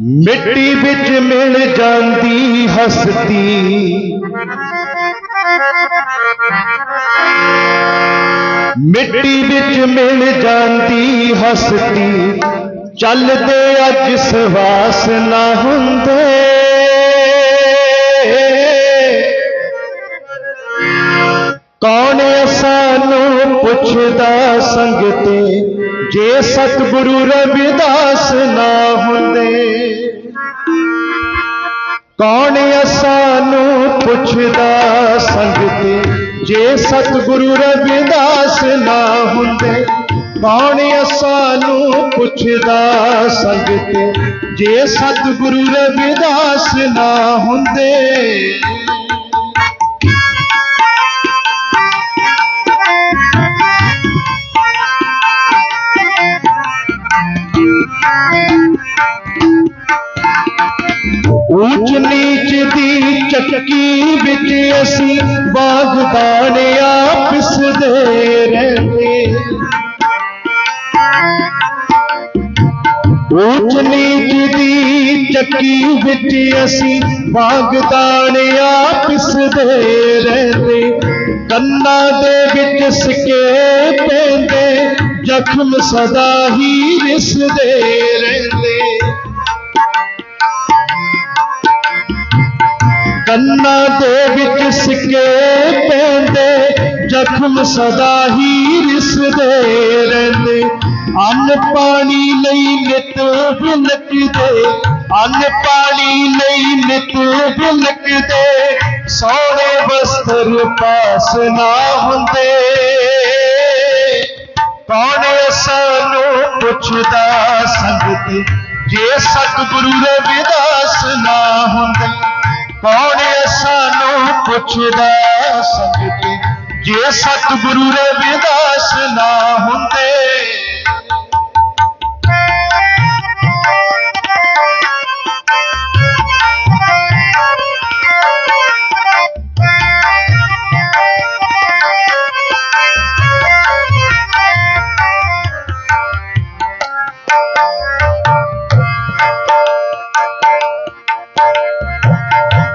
ਮਿੱਟੀ ਵਿੱਚ ਮਿਲ ਜਾਂਦੀ ਹਸਤੀ। ਮਿੱਟੀ ਵਿੱਚ ਮਿਲ ਜਾਂਦੀ ਹਸਤੀ। ਚੱਲਦੇ ਅੱਜ ਸਵਾਸ ਨਾ ਹੁੰਦੇ। ਕੌਣ ਸਾਨੂੰ ਪੁੱਛਦਾ ਸੰਗਤੇ? ਜੇ ਸਤਿਗੁਰੂ ਰਵਿਦਾਸ ਨਾ ਹੁੰਦੇ, ਕੌਣ ਸਾਨੂੰ ਪੁੱਛਦਾ ਸੰਗਤੇ? ਜੇ ਸਤਿਗੁਰੂ ਰਵਿਦਾਸ ਨਾ ਹੁੰਦੇ, ਕੌਣ ਸਾਨੂੰ ਪੁੱਛਦਾ ਸੰਗਤੇ? ਜੇ ਸਤਿਗੁਰੂ ਰਵਿਦਾਸ ਨਾ ਹੁੰਦੇ ਊਚ ਨੀਚ ਦੀ ਚੱਕੀ ਵਿੱਚ ਅਸੀਂ ਬਾਗਬਾਨਿਆ ਪਿਸਦੇ ਰਹਿੰਦੇ। ਊਚ ਨੀਚ ਦੀ ਚੱਕੀ ਵਿੱਚ ਅਸੀਂ ਬਾਗਦਾਨਿਆ ਪਿਸਦੇ ਰਹਿੰਦੇ। ਕੰਨਾਂ ਦੇ ਵਿੱਚ ਸਕੇ ਪੈਂਦੇ ਜ਼ਖਮ ਸਦਾ ਹੀ ਰਿਸਦੇ ਰਹਿੰਦੇ। ਕੰਨਾਂ ਦੇ ਵਿੱਚ ਸਿੱਕੇ ਪੈਂਦੇ, ਜ਼ਖਮ ਸਦਾ ਹੀ ਰਿਸਦੇ ਰਹਿੰਦੇ। ਅੰਨ ਪਾਣੀ ਲਈ ਨਿਤ ਬਿਲਕਦੇ ਅੰਨ ਪਾਣੀ ਲਈ ਨਿਤ ਬਿਲਕਦੇ ਸੋਹਣੇ ਬਸਤਰ ਪਾਸ ਨਾ ਹੁੰਦੇ। ਕੌਣ ਸਾਨੂੰ ਪੁੱਛਦਾ ਸੰਗਤ? ਜੇ ਸਤਿਗੁਰੂ ਰਵਿਦਾਸ ਨਾ ਹੁੰਦੇ, ਕੌਣ ਸਾਨੂੰ ਪੁੱਛਦਾ ਸੰਗਤ? ਜੇ ਸਤਿਗੁਰੂ ਰਵਿਦਾਸ ਨਾ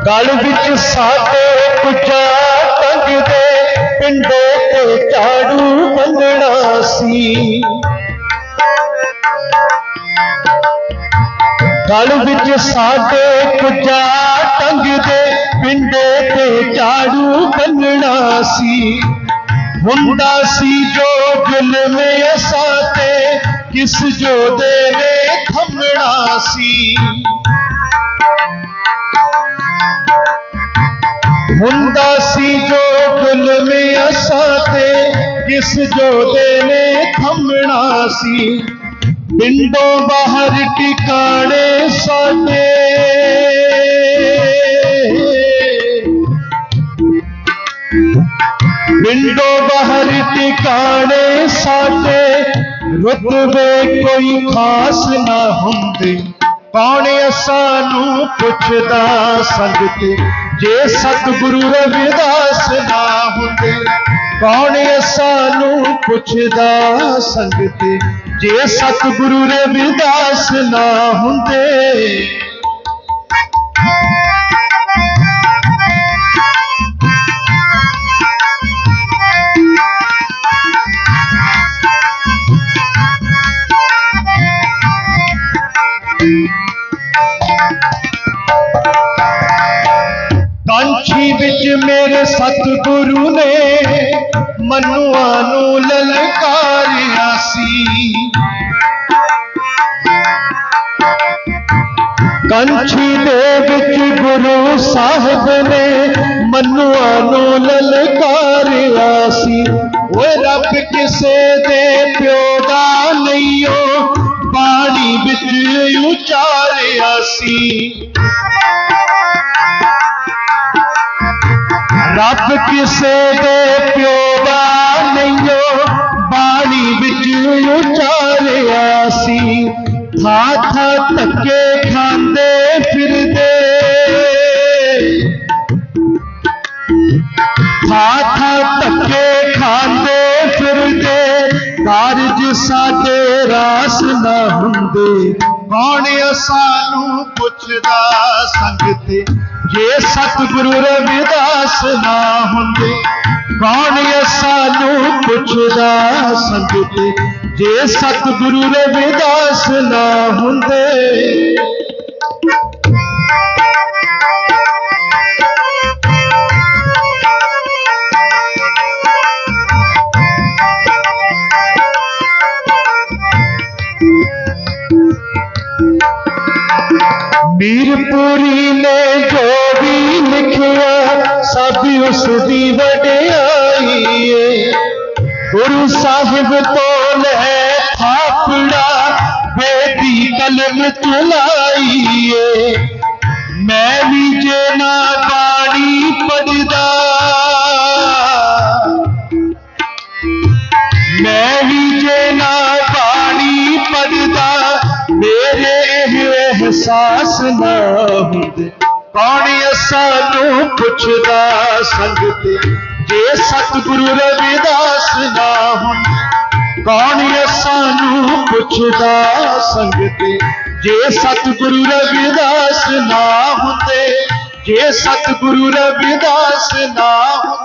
ਗਲ ਵਿੱਚ ਸਾਡੇ ਕੁਚਾ ਟੰਗਦੇ ਪਿੰਡੇ ਤੇ ਝਾੜੂ ਬੰਨਣਾ ਸੀ। ਗਲ ਵਿੱਚ ਸਾਡੇ ਕੁਚਾ ਟੰਗਦੇ ਪਿੰਡੇ ਤੇ ਝਾੜੂ ਬੰਨਣਾ ਸੀ। ਹੁੰਦਾ ਸੀ ਜੋ ਜ਼ੁਲਮ ਅਸਾਂ ਤੇ, ਕਿਸ ਜੋ ਦੇ ਨੇ ਥੰਮਣਾ ਸੀ। ਹੁੰਦਾ ਸੀ ਜੋ ਜ਼ੁਲਮ ਅਸਾਂ ਤੇ, ਕਿਸ ਜੋਦੇ ਨੇ ਥੰਮਣਾ ਸੀ। ਪਿੰਡੋਂ ਬਾਹਰ ਟਿਕਾਣੇ ਸਾਡੇ। ਪਿੰਡੋਂ ਬਾਹਰ ਟਿਕਾਣੇ ਸਾਡੇ। ਰੁਤਬੇ ਕੋਈ ਖਾਸ ਨਾ ਹੁੰਦੇ। ਕੌਣ ਸਾਨੂੰ ਪੁੱਛਦਾ ਸੰਗਤ ਜੇ ਸਤਿਗੁਰੂ ਰਵਿਦਾਸ ਨਾ ਹੁੰਦੇ ਕੌਣ ਸਾਨੂੰ ਪੁੱਛਦਾ ਸੰਗਤ ਜੇ ਸਤਿਗੁਰੂ ਰਵਿਦਾਸ ਨਾ ਹੁੰਦੇ। ਕਾਂਛੀ ਵਿੱਚ ਮੇਰੇ ਸਤਿਗੁਰੂ ਨੇ ਮਨੁਆ ਨੂੰ ਲਲਕਾਰਿਆ ਸੀ। ਕੰਛੀ ਦੇ ਵਿੱਚ ਗੁਰੂ ਸਾਹਿਬ ਨੇ ਮਨੁਆਂ ਨੂੰ ਲਲਕਾਰਿਆ ਸੀ। ਓਏ ਰੱਬ ਕਿਸੇ ਦੇ ਪਿਓ ਦਾ ਨਹੀਂਓ ਬਾਣੀ ਵਿੱਚ ਉਚਾਰਿਆ ਸੀ। ਰੱਬ ਕਿਸੇ ਦੇ ਪਿਓ ਦਾ ਨਹੀਂਓ ਬਾਣੀ ਵਿੱਚ ਉਚਾਰਿਆ ਸੀ। ਥਾ ਥਾ ਧੱਕੇ ਖਾਂਦੇ ਫਿਰਦੇ। ਥਾ ਥਾ ਧੱਕੇ ਖਾਂਦੇ ਫਿਰਦੇ। ਕਾਰਜ ਸਾਡੇ ਰਾਸ ਨਾ ਹੁੰਦੇ। ਕੌਣ ਸਾਨੂੰ ਪੁੱਛਦਾ ਸੰਗ ਤੇ ਜੇ ਸਤਿਗੁਰੂ ਰਵਿਦਾਸ ਨਾ ਹੁੰਦੇ, ਕੌਣ ਸਾਨੂੰ ਪੁੱਛਦਾ ਸੰਗ ਜੇ ਸਤਿਗੁਰੂ ਰਵਿਦਾਸ ਨਾ ਹੁੰਦੇ, ਮੀਰਪੁਰੀ ਉਸ ਦੀ ਵਡਿਆਈ ਏ ਗੁਰੂ ਸਾਹਿਬ ਤੋਂ ਲੈ ਥਾਪੜਾ ਬੇਦੀ ਕਲਮ ਚਲਾਈ ਏ ਮੈਂ ਵੀ ਜੇ ਨਾ ਬਾਣੀ ਪੜਦਾ ਮੈਂ ਵੀ ਜੇ ਨਾ ਬਾਣੀ ਪੜਦਾ ਮੇਰੇ ਇਹ ਅਹਿਸਾਸ ਨਾ ਹੁੰਦੇ ਕੌਣ ਸਾਨੂੰ ਪੁੱਛਦਾ ਸੰਗਤ ਜੇ ਸਤਿਗੁਰੂ ਰਵਿਦਾਸ ਨਾ ਹੁੰਦੇ ਕੌਣ ਸਾਨੂੰ ਪੁੱਛਦਾ ਸੰਗਤ ਜੇ ਸਤਿਗੁਰੂ ਰਵਿਦਾਸ ਨਾ ਹੁੰਦੇ, ਜੇ ਸਤਿਗੁਰੂ ਰਵਿਦਾਸ ਨਾ ਹੁੰਦੇ